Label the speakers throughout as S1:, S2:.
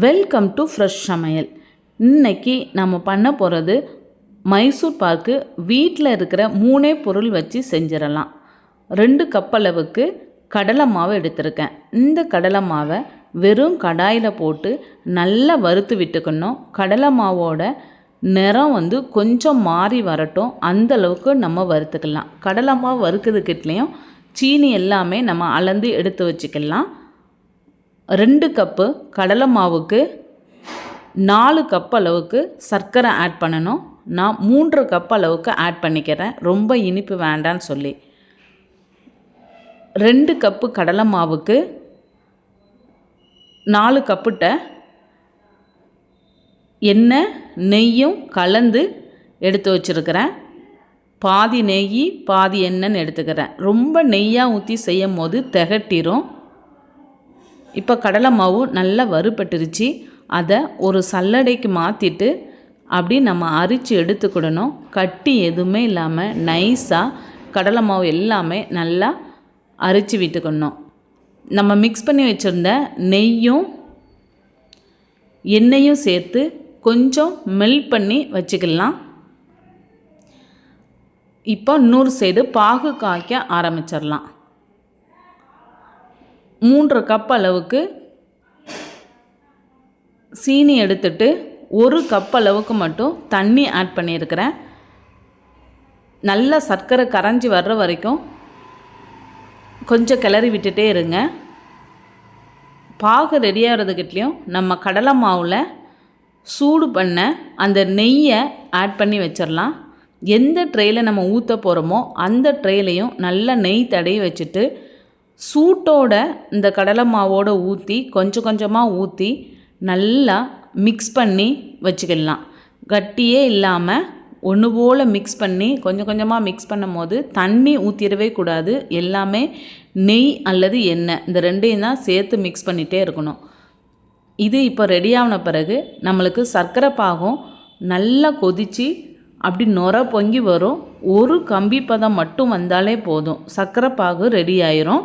S1: Welcome to fresh சமையல். இன்னைக்கு நம்ம பண்ண போகிறது மைசூர் பாக்கு. வீட்டில் இருக்கிற மூணே பொருள் வச்சு செஞ்சிடலாம். ரெண்டு கப் அளவுக்கு கடலை மாவு எடுத்திருக்கேன். இந்த கடலை மாவை வெறும் கடாயில் போட்டு நல்லா வறுத்து விட்டுக்கணும். கடலை மாவோட நிறம் வந்து கொஞ்சம் மாறி வரட்டும். அந்த அளவுக்கு நம்ம வறுத்துக்கலாம். கடலை மாவு வறுக்கிறதுக்கிட்லேயும் சீனி எல்லாமே நம்ம அளந்து எடுத்து வச்சுக்கலாம். ரெண்டு கப்பு கடலை மாவுக்கு நாலு கப் அளவுக்கு சர்க்கரை ஆட் பண்ணணும். நான் மூன்று கப் அளவுக்கு ஆட் பண்ணிக்கிறேன். ரொம்ப இனிப்பு வேண்டான்னு சொல்லி. ரெண்டு கப்பு கடலை மாவுக்கு நாலு கப்புட்ட எண்ணெய் நெய்யும் கலந்து எடுத்து வச்சுருக்கிறேன். பாதி நெய் பாதி எண்ணெய்ன்னு எடுத்துக்கிறேன். ரொம்ப நெய்யாக ஊற்றி செய்யும் போது திகட்டிரும். இப்போ கடலை மாவு நல்லா வறுபட்டுருச்சு. அதை ஒரு சல்லடைக்கு மாற்றிட்டு அப்படி நம்ம அரித்து எடுத்துக்கிடணும். கட்டி எதுவுமே இல்லாமல் நைஸாக கடலை மாவு எல்லாமே நல்லா அரித்து விட்டுக்கணும். நம்ம மிக்ஸ் பண்ணி வச்சுருந்த நெய்யும் எண்ணெயும் சேர்த்து கொஞ்சம் மெல்ட் பண்ணி வச்சுக்கலாம். இப்போ இன்னொரு சைடு பாகு காய்க்க ஆரம்பிச்சிடலாம். மூன்று கப் அளவுக்கு சீனி எடுத்துட்டு ஒரு கப் அளவுக்கு மட்டும் தண்ணி ஆட் பண்ணியிருக்கிறேன். நல்லா சர்க்கரை கரைஞ்சி வர்ற வரைக்கும் கொஞ்சம் கிளறி விட்டுட்டே இருங்க. பாகு ரெடியாகிறதுக்கிட்லேயும் நம்ம கடலை மாவில் சூடு பண்ண அந்த நெய்யை ஆட் பண்ணி வச்சிடலாம் எந்த ட்ரேயில் நம்ம ஊற்ற போகிறோமோ அந்த ட்ரேலையும் நல்லா நெய் தடவி வச்சுட்டு சூட்டோட இந்த கடலை மாவோடு ஊற்றி கொஞ்சம் கொஞ்சமாக ஊற்றி நல்லா மிக்ஸ் பண்ணி வச்சுக்கலாம். கட்டியே இல்லாமல் ஒன்று போல் மிக்ஸ் பண்ணி கொஞ்சம் கொஞ்சமாக மிக்ஸ் பண்ணும் போது தண்ணி ஊற்றிடவே கூடாது. எல்லாமே நெய் அல்லது எண்ணெய் இந்த ரெண்டையும் தான் சேர்த்து மிக்ஸ் பண்ணிகிட்டே இருக்கணும். இது இப்போ ரெடியாகின பிறகு நம்மளுக்கு சர்க்கரை பாகம் நல்லா கொதித்து அப்படி நொர பொங்கி வரும். ஒரு கம்பி பதம் மட்டும் வந்தாலே போதும். சர்க்கரை பாகு ரெடி ஆயிரும்.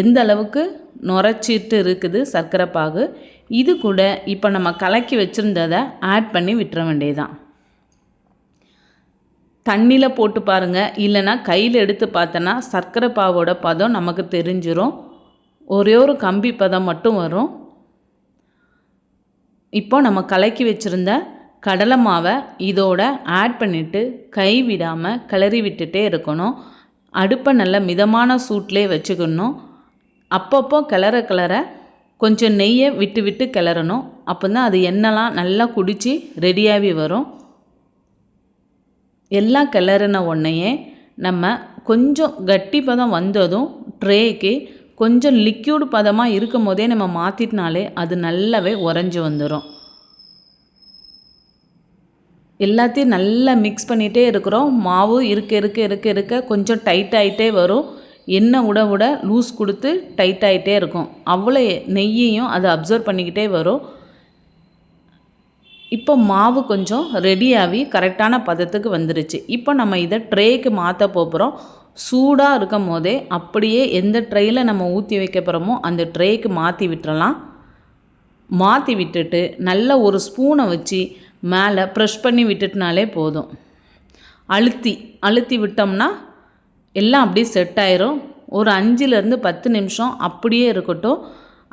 S1: எந்த அளவுக்கு நுரைச்சிட்டு இருக்குது சர்க்கரை பாகு இது கூட இப்போ நம்ம கலக்கி வச்சுருந்ததை ஆட் பண்ணி விட்டுற வேண்டியதுதான். தண்ணியில் போட்டு பாருங்கள் இல்லைன்னா கையில் எடுத்து பார்த்தோன்னா சர்க்கரை பாவோட பதம் நமக்கு தெரிஞ்சிடும் ஒரே ஒரு கம்பி பதம் மட்டும் வரும். இப்போ நம்ம கலக்கி வச்சுருந்த கடலை மாவை இதோட ஆட் பண்ணிவிட்டு கை விடாமல் கிளறி விட்டுட்டே இருக்கணும். அடுப்பை நல்ல மிதமான சூட்லேயே வச்சுக்கணும். அப்பப்போ கிளற கிளற கொஞ்சம் நெய்யை விட்டு விட்டு கிளறணும். அப்போ தான் அது எண்ணெய்லாம் நல்லா குடித்து ரெடியாகி வரும். எல்லாம் கிளறின உடனேயே நம்ம கொஞ்சம் கட்டி பதம் வந்ததும் ட்ரேக்கு கொஞ்சம் லிக்யூடு பதமாக இருக்கும் போதே நம்ம மாற்றிட்டினாலே அது நல்லாவே உறைஞ்சி வந்துடும் எல்லாத்தையும் நல்லா மிக்ஸ் பண்ணிகிட்டே இருக்கிறோம். மாவு இருக்க இருக்க இருக்க இருக்க கொஞ்சம் டைட் ஆகிட்டே வரும். எண்ணெய் விட விட லூஸ் கொடுத்து டைட் ஆகிட்டே இருக்கும். அவ்வளோ நெய்யையும் அதை அப்சர்வ் பண்ணிக்கிட்டே வரும். இப்போ மாவு கொஞ்சம் ரெடியாகி கரெக்டான பதத்துக்கு வந்துருச்சு. இப்போ நம்ம இதை ட்ரேக்கு மாற்ற போகிறோம் சூடாக இருக்கும் போதே அப்படியே எந்த ட்ரேயில் நம்ம ஊற்றி வைக்க போகிறோமோ அந்த ட்ரேக்கு மாற்றி விட்டுறலாம். மாற்றி விட்டுட்டு நல்ல ஒரு ஸ்பூனை வச்சு மேலே ப்ரெஷ் பண்ணி விட்டுட்டுனாலே போதும். அழுத்தி அழுத்தி விட்டோம்னா எல்லாம் அப்படியே செட் ஆயிரும். ஒரு அஞ்சுலேருந்து பத்து நிமிஷம் அப்படியே இருக்கட்டும்.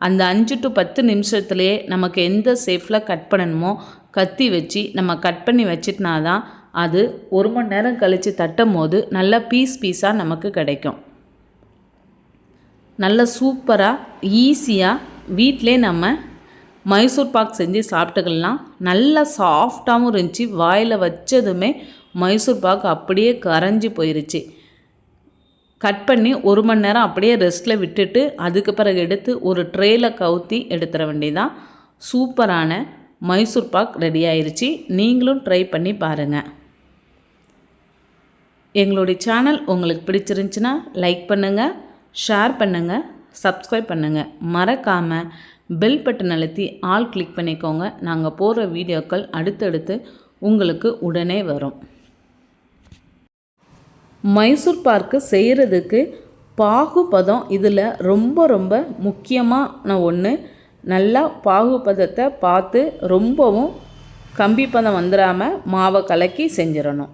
S1: அந்த அஞ்சு டு பத்து நிமிஷத்துலேயே நமக்கு எந்த சேஃபில் கட் பண்ணணுமோ கத்தி வச்சு நம்ம கட் பண்ணி வச்சிட்டினா தான் அது ஒரு மணி நேரம் கழித்து தட்டும் போது நல்லா பீஸ் பீஸாக நமக்கு கிடைக்கும். நல்ல சூப்பராக ஈஸியாக வீட்டிலே நம்ம மைசூர் பாக் செஞ்சு சாப்பிட்டுக்கலாம். நல்லா சாஃப்டாகவும் இருந்துச்சு. வாயில் வச்சதுமே மைசூர் பாக் அப்படியே கரைஞ்சி போயிருச்சு. கட் பண்ணி ஒரு மணி நேரம் அப்படியே ரெஸ்ட்டில் விட்டுட்டு அதுக்கு பிறகு எடுத்து ஒரு ட்ரேயில் கவுத்தி எடுத்துட வேண்டியதான் சூப்பரான மைசூர் பாக் ரெடி ஆயிடுச்சு நீங்களும் ட்ரை பண்ணி பாருங்கள் எங்களுடைய சேனல் உங்களுக்கு பிடிச்சிருந்துச்சின்னா லைக் பண்ணுங்கள் ஷேர் பண்ணுங்கள் சப்ஸ்கிரைப் பண்ணுங்கள் மறக்காமல் பெல் பட்டன் அழுத்தி ஆல் கிளிக் பண்ணிக்கோங்க. நாங்கள் போடுற வீடியோக்கள் அடுத்தடுத்து உங்களுக்கு உடனே வரும். மைசூர் பாக்கு செய்கிறதுக்கு பாகுபதம் இதில் ரொம்ப ரொம்ப முக்கியமான ஒன்று நல்லா பாகுபதத்தை பார்த்து ரொம்பவும் கம்பி பதம் வந்துடாமல் மாவை கலக்கி செஞ்சிடணும்.